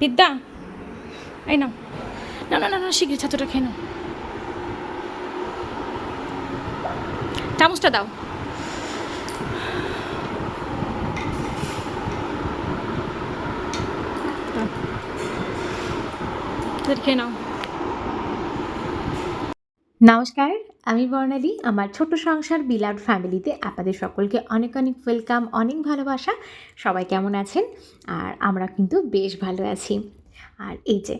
বিদ্যা, এই নাও। না না না না, শিগগির ছাত্রটা খেয়ে নাও। চামচটা দাও। খেয়ে নাও। নমস্কার আমি বর্ণালী, আমার ছোট সংসার বিলাউড ফ্যামিলিতে আপনাদের সকলকে অনেক অনেক ওয়েলকাম, অনেক ভালোবাসা। সবাই কেমন আছেন? আর আমরা কিন্তু বেশ ভালো আছি। আর এই যে,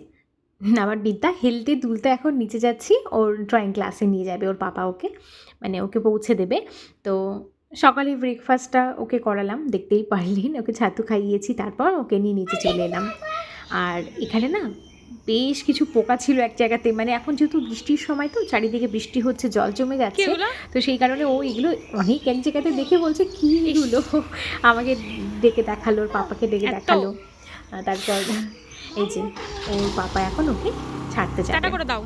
আমার বিদ্যা হেলতে দুলতে এখন নিচে যাচ্ছি, ওর ড্রয়িং ক্লাসে নিয়ে যাবে ওর পাপা ওকে মানে ওকে পৌঁছে দেবে। তো সকালে ব্রেকফাস্টটা ওকে করালাম, দেখতেই পারলেন, ওকে ছাতু খাইয়েছি, তারপর ওকে নিয়ে নিচে চলে এলাম। আর এখানে না বেশ কিছু পোকা ছিল এক জায়গাতে। মানে এখন যেহেতু বৃষ্টির সময় তো চারিদিকে বৃষ্টি হচ্ছে জল জমে যাচ্ছে। তো সেই কারণে ও এগুলো অনেক এক জায়গাতে দেখে বলছে কি এগুলো? আমাকে ডেকে দেখাল ওর পাপাকে ডেকে দেখাল। তারপর এই যে ওর পাপা এখন ওকে ছাড়তে যাবে। করে দাও।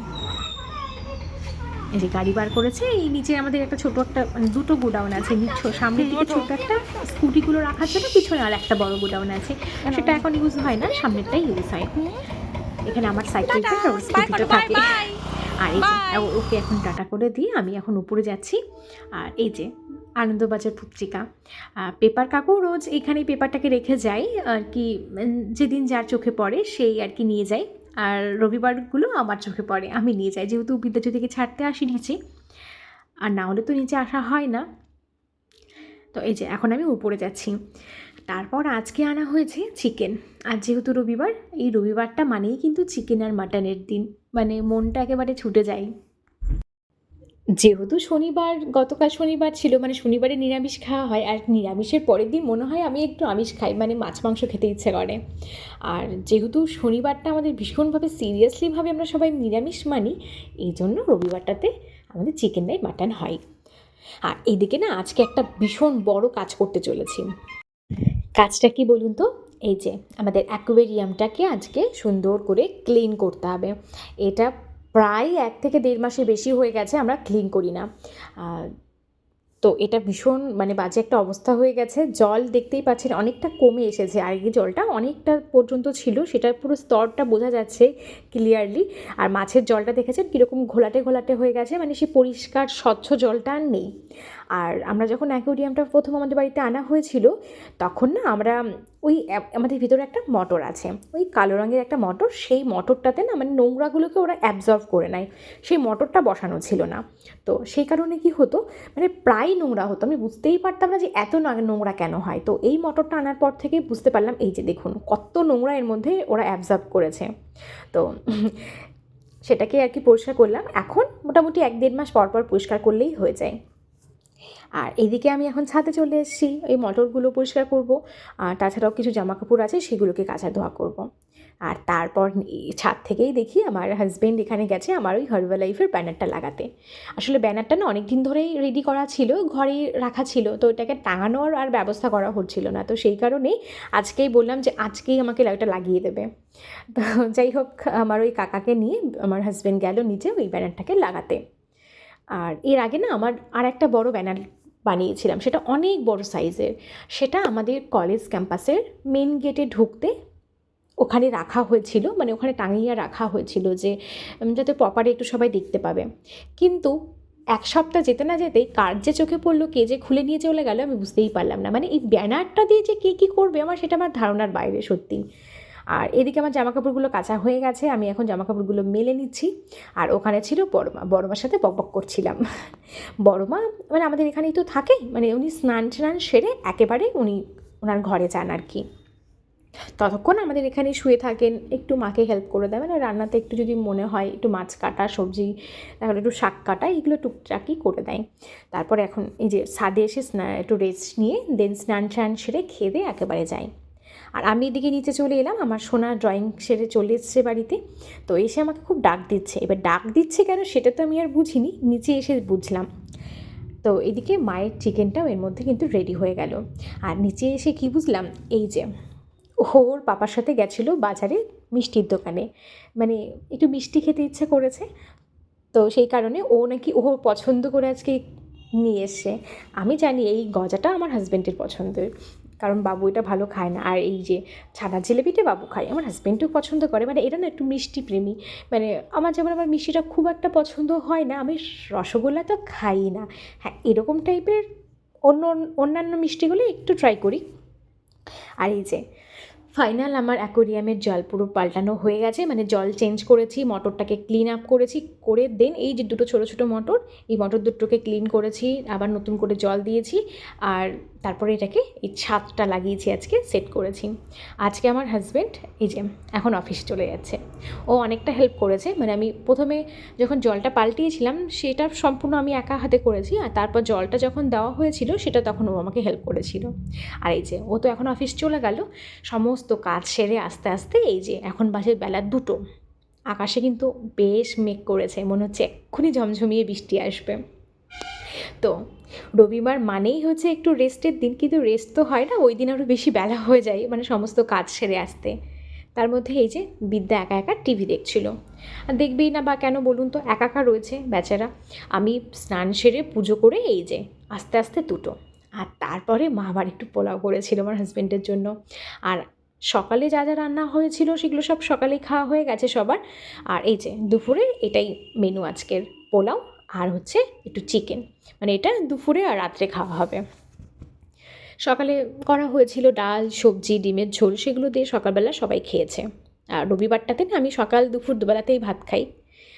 এই যে গাড়ি বার করেছে এই নিচে আমাদের একটা ছোট একটা মানে দুটো গোডাউন আছে সামনের দিকে। ছোট। একটা স্কুটিগুলো রাখার জন্য পিছনে আর একটা বড় গোডাউন আছে। সেটা এখন ইউজ হয় না সামনেরটাই ইউজ হয়। এখানে আমার সাইকেলটা আর ওর স্কুটিটা থাকে। আর এই যে ওকে এখন টাটা করে দিয়ে আমি এখন উপরে যাচ্ছি। আর এই যে আনন্দবাজার পত্রিকা। পেপার কাকু রোজ এখানেই পেপারটাকে রেখে যাই আর কি যেদিন যার চোখে পড়ে সেই আর কি নিয়ে যাই আর রবিবারগুলো আমার চোখে পড়ে আমি নিয়ে যাই। যেহেতু বিদ্যাজ্যোতিকে ছাড়তে আসি নিচে আর না হলে তো নিচে আসা হয় না। তো এই যে এখন আমি উপরে যাচ্ছি। তারপর আজকে আনা হয়েছে চিকেন। আর যেহেতু রবিবার, এই রবিবারটা মানেই কিন্তু চিকেন আর মাটনের দিন। মানে মনটা একেবারে ছুটে যায়। যেহেতু শনিবার, গতকাল শনিবার ছিল মানে শনিবারে নিরামিষ খাওয়া হয়। আর নিরামিষের পরের দিন মনে হয় আমি একটু আমিষ খাই মানে মাছ, মাংস খেতে ইচ্ছে করে। আর যেহেতু শনিবারটা আমাদের ভীষণভাবে সিরিয়াসলিভাবে আমরা সবাই নিরামিষ মানি এই জন্য রবিবারটাতে আমাদের চিকেন নাই, মাটন হয়। আর এইদিকে না, আজকে একটা ভীষণ বড় কাজ করতে চলেছি। কাজটা কি বলুন তো? এই যে আমাদের অ্যাকোয়ারিয়ামটাকে আজকে সুন্দর করে ক্লিন করতে হবে। এটা প্রায় এক থেকে দেড় মাসে বেশি হয়ে গেছে আমরা ক্লিন করি না। তো এটা ভীষণ মানে বাজে একটা অবস্থা হয়ে গেছে। জল দেখতেই পাচ্ছেন অনেকটা কমে এসেছে। আগে জলটা অনেকটা পর্যন্ত ছিল, সেটার পুরো স্তরটা বোঝা যাচ্ছে ক্লিয়ারলি আর মাছের জলটা দেখেছেন কীরকম ঘোলাটে ঘোলাটে হয়ে গেছে মানে সে পরিষ্কার, স্বচ্ছ জলটা আর নেই। আর আমরা যখন অ্যাকোরিয়ামটা প্রথম আমাদের বাড়িতে আনা হয়েছিল, তখন না আমরা ওই আমাদের ভিতরে একটা মোটর আছে। ওই কালো রঙের একটা মটর, সেই মটরটাতে না মানে নোংরাগুলোকে ওরা অ্যাবজর্ভ করে নেয়। সেই মোটরটা বসানো ছিল না। তো সেই কারণে কি হতো মানে প্রায় নোংরা হতো। আমি বুঝতেই পারতাম না যে এত নোংরা কেন হয়। তো এই মোটরটা আনার পর থেকে বুঝতে পারলাম, এই যে দেখুন, কত নোংরা এর মধ্যে ওরা অ্যাবজর্ভ করেছে। তো সেটাকে আর কি পরিষ্কার করলাম। এখন মোটামুটি এক দেড় মাস পর পর পরিষ্কার করলেই হয়ে যায়। আর এদিকে আমি এখন ছাদে চলে এসেছি, এই মটরগুলো পরিষ্কার করব, আর তাছাড়াও কিছু জামা কাপড় আছে, সেগুলোকে কাচা ধোয়া করব। আর তারপর ছাদ থেকেই দেখি আমার হাজব্যান্ড এখানে গেছে আমার ওই হার্বাল লাইফের ব্যানারটা লাগাতে। আসলে ব্যানারটা না অনেক দিন ধরেই রেডি করা ছিল ঘরে রাখা ছিল, তো এটাকে টাঙানোর আর ব্যবস্থা করা হচ্ছিল না, তো সেই কারণেই আজকেই বললাম যে আজকেই আমাকে ওটা লাগিয়ে দেবে। তো যাই হোক, আমার ওই কাকাকে নিয়ে আমার হাজব্যান্ড গেল নিচে ওই ব্যানারটাকে লাগাতে। আর এর আগে না আমার আর একটা বড় ব্যানার বানিয়েছিলাম, সেটা অনেক বড় সাইজের। সেটা আমাদের কলেজ ক্যাম্পাসের মেন গেটে ঢুকতে ওখানে রাখা হয়েছিল মানে ওখানে টাঙিয়ে রাখা হয়েছিল যে যাতে প্রপারে একটু সবাই দেখতে পাবে। কিন্তু এক সপ্তাহ যেতে না যেতেই কার যে চোখে পড়ল, কে যে খুলে নিয়ে চলে গেল, আমি বুঝতেই পারলাম না। মানে এই ব্যানারটা দিয়ে যে কে কী করবে আমার, সেটা আমার ধারণার বাইরে সত্যি। আর এদিকে আমার জামা কাপড়গুলো কাঁচা হয়ে গেছে, আমি এখন জামা কাপড়গুলো মেলে নিচ্ছি। আর ওখানে ছিল বড়মা, বড়মার সাথে বকবক করছিলাম। বড়মা মানে আমাদের এখানেই তো থাকে মানে উনি স্নান স্নান সেরে একেবারে উনি ওনার ঘরে যান আর কি। ততক্ষণ আমাদের এখানে শুয়ে থাকেন, একটু মাকে হেল্প করে দেয় মানে রান্নাতে একটু যদি মনে হয়, একটু মাছ কাটা, সবজি, তাহলে একটু শাক কাটা, এগুলো টুকটাকি করে দেয়। তারপর এখন এই যে সাদে এসে স্না, একটু রেস্ট নিয়ে দেন স্নান টান সেরে খেয়ে দিয়ে একেবারে যাই আর আমি এদিকে নিচে চলে এলাম, আমার সোনা ড্রয়িং সেরে চলে এসছে বাড়িতে। তো এসে আমাকে খুব ডাক দিচ্ছে। এবার ডাক দিচ্ছে কেন সেটা তো আমি আর বুঝিনি, নিচে এসে বুঝলাম। তো এদিকে মায়ের চিকেনটাও এর মধ্যে কিন্তু রেডি হয়ে গেল। আর নিচে এসে কি বুঝলাম? এই যে, ওর পাপার সাথে গেছিল বাজারে মিষ্টির দোকানে। মানে একটু মিষ্টি খেতে ইচ্ছে করেছে। তো সেই কারণে ও নাকি ও পছন্দ করে আজকে নিয়ে এসছে। আমি জানি এই গজাটা আমার হাজব্যান্ডের পছন্দের। কারণ বাবু এটা ভালো খায় না। আর এই যে ছানা জিলেপিটা বাবু খায়, আমার হাজব্যান্ডও পছন্দ করে। মানে এটা না একটু মিষ্টি প্রেমী। মানে আমার যেমন আমার মিষ্টিটা খুব একটা পছন্দ হয় না, আমি রসগোল্লা তো খাই না। হ্যাঁ এরকম টাইপের অন্য, অন্যান্য মিষ্টিগুলো একটু ট্রাই করি। আর এই যে ফাইনাল আমার অ্যাকোরিয়ামের জল পুরো পাল্টানো হয়ে গেছে। মানে জল চেঞ্জ করেছি, মটরটাকে ক্লিন আপ করেছি, করে দেন এই যে দুটো ছোটো ছোটো মটর, এই মটর দুটোকে ক্লিন করেছি, আবার নতুন করে জল দিয়েছি। আর তারপরে এটাকে এই ছাদটা লাগিয়েছি আজকে সেট করেছি। আজকে আমার হাজব্যান্ড এই যে এখন অফিস চলে যাচ্ছে। ও অনেকটা হেল্প করেছে মানে আমি প্রথমে যখন জলটা পাল্টিয়েছিলাম, সেটা সম্পূর্ণ আমি একা হাতে করেছি, আর তারপর জলটা যখন দেওয়া হয়েছিল, সেটা তখন ও আমাকে হেল্প করেছিল। আর এই যে, ও তো এখন অফিস চলে গেল, সমস্ত কাজ সেরে আস্তে আস্তে এই যে এখন বাসের বেলা দুটো। আকাশে কিন্তু বেশ মেঘ করেছে, মনে হচ্ছে এক্ষুনি ঝমঝমিয়ে বৃষ্টি আসবে। তো রবিবার মানেই হচ্ছে একটু রেস্টের দিন, কিন্তু রেস্ট তো হয় না, ওই দিন আরও বেশি বেলা হয়ে যায় মানে সমস্ত কাজ সেরে আসতে। তার মধ্যে এই যে বিদ্যা একা একা টিভি দেখছিল। আর দেখবেই না বা কেন বলুন তো একা একা রয়েছে বেচারা। আমি স্নান সেরে পুজো করে এই যে আস্তে আস্তে দুটো। আর তারপরে মা আবার একটু পোলাও করেছিল আমার হাজব্যান্ডের জন্য। আর সকালে যা যা রান্না হয়েছিল সেগুলো সব সকালেই খাওয়া হয়ে গেছে সবার। আর এই যে দুপুরে এটাই মেনু আজকের, পোলাও আর হচ্ছে একটু চিকেন মানে এটা দুপুরে আর রাত্রে খাওয়া হবে। সকালে করা হয়েছিল ডাল, সবজি, ডিমের ঝোল, সেগুলো দিয়ে সকালবেলা সবাই খেয়েছে। আর রবিবারটাতে না আমি সকাল দুপুর দুবেলাতেই ভাত খাই।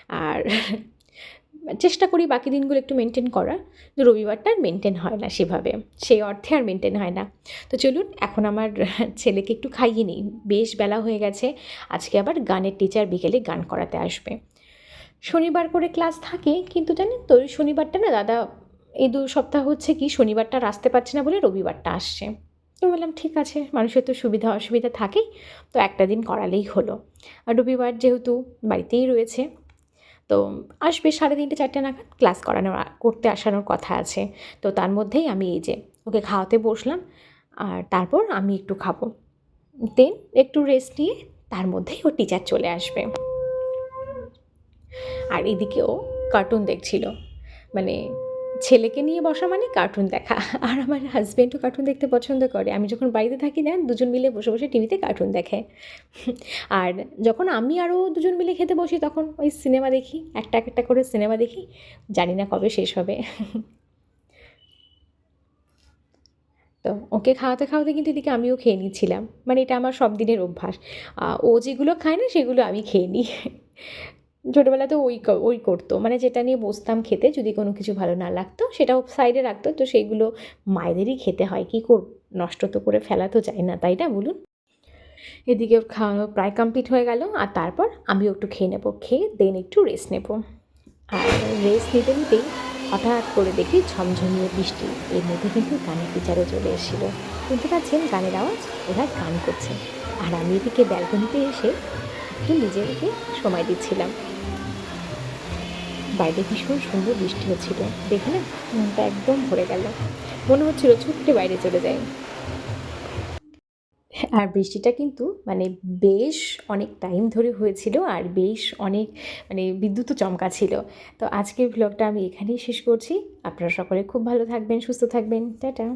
আর চেষ্টা করি বাকি দিনগুলো একটু মেনটেন করা। কিন্তু রবিবারটা আর মেনটেন হয় না সেভাবে। সেই অর্থে আর মেনটেন হয় না। তো চলুন, এখন আমার ছেলেকে একটু খাইয়ে নিই। বেশ বেলা হয়ে গেছে। আজকে আবার গানের টিচার বিকেলে গান করাতে আসবে। শনিবার করে ক্লাস থাকে, কিন্তু জানেন তো, শনিবারটা না দাদা, এই দু সপ্তাহ হচ্ছে কি শনিবারটা আসতে পারছে না বলে রবিবারটা আসছে। তো বললাম, ঠিক আছে, মানুষের তো সুবিধা অসুবিধা থাকেই, তো একটা দিন করালেই হলো। আর রবিবার যেহেতু বাড়িতেই রয়েছে, তো আসবে সাড়ে তিনটে, চারটে নাগাদ ক্লাস করানোর, করতে আসানোর কথা আছে। তো তার মধ্যেই আমি এই যে ওকে খাওয়াতে বসলাম, আর তারপর আমি একটু খাব। দেন একটু রেস্ট নিয়ে তার মধ্যেই ও টিচার চলে আসবে। আর এদিকেও কার্টুন দেখছিল। মানে ছেলেকে নিয়ে বসা মানে কার্টুন দেখা। আর আমার হাজব্যান্ডও কার্টুন দেখতে পছন্দ করে। আমি যখন বাড়িতে থাকি না, দুজন মিলে বসে বসে টিভিতে কার্টুন দেখে। আর যখন আমি আরও দুজন মিলে খেতে বসি, তখন ওই সিনেমা দেখি, একটা একটা করে সিনেমা দেখি। জানি না কবে শেষ হবে। তো ওকে খাওয়াতে খাওয়াতে কিন্তু এদিকে আমিও খেয়ে নিচ্ছিলাম। মানে এটা আমার সব দিনের অভ্যাস। ও যেগুলো খায় না, সেগুলো আমি খেয়ে নিই। ছোটোবেলাতে ওই ওই করতো। মানে যেটা নিয়ে বসতাম খেতে, যদি কোনো কিছু ভালো না লাগতো, সেটাও সাইডে রাখতো। তো সেইগুলো মায়েদেরই খেতে হয়। কী কর, নষ্ট তো করে ফেলা তো যায় না, তাই না বলুন? এদিকে খাওয়ানো প্রায় কমপ্লিট হয়ে গেল। আর তারপর আমিও একটু খেয়ে নেব। খেয়ে দেন একটু রেস্ট নেব। আর রেস্ট নিতে নিতেই হঠাৎ করে দেখি ঝমঝমিয়ে বৃষ্টি। এর মধ্যে কিন্তু গানের টিচারও চলে এসেছিল। শুনতে পাচ্ছেন গানের আওয়াজ? ওরা গান করছে। আর আমি এদিকে ব্যালকনিতে এসে একটু নিজেকে সময় দিচ্ছিলাম। বাইরে ভীষণ সুন্দর বৃষ্টি হচ্ছিল। দেখে না, মনটা একদম ভরে গেল। মনে হচ্ছিল ছুটতে বাইরে চলে যাই। আর বৃষ্টিটা কিন্তু মানে বেশ অনেক টাইম ধরে হয়েছিল আর বেশ অনেক মানে বিদ্যুৎও চমকা ছিল। তো আজকের ব্লগটা আমি এখানেই শেষ করছি। আপনারা সকলে খুব ভালো থাকবেন, সুস্থ থাকবেন। টাটা।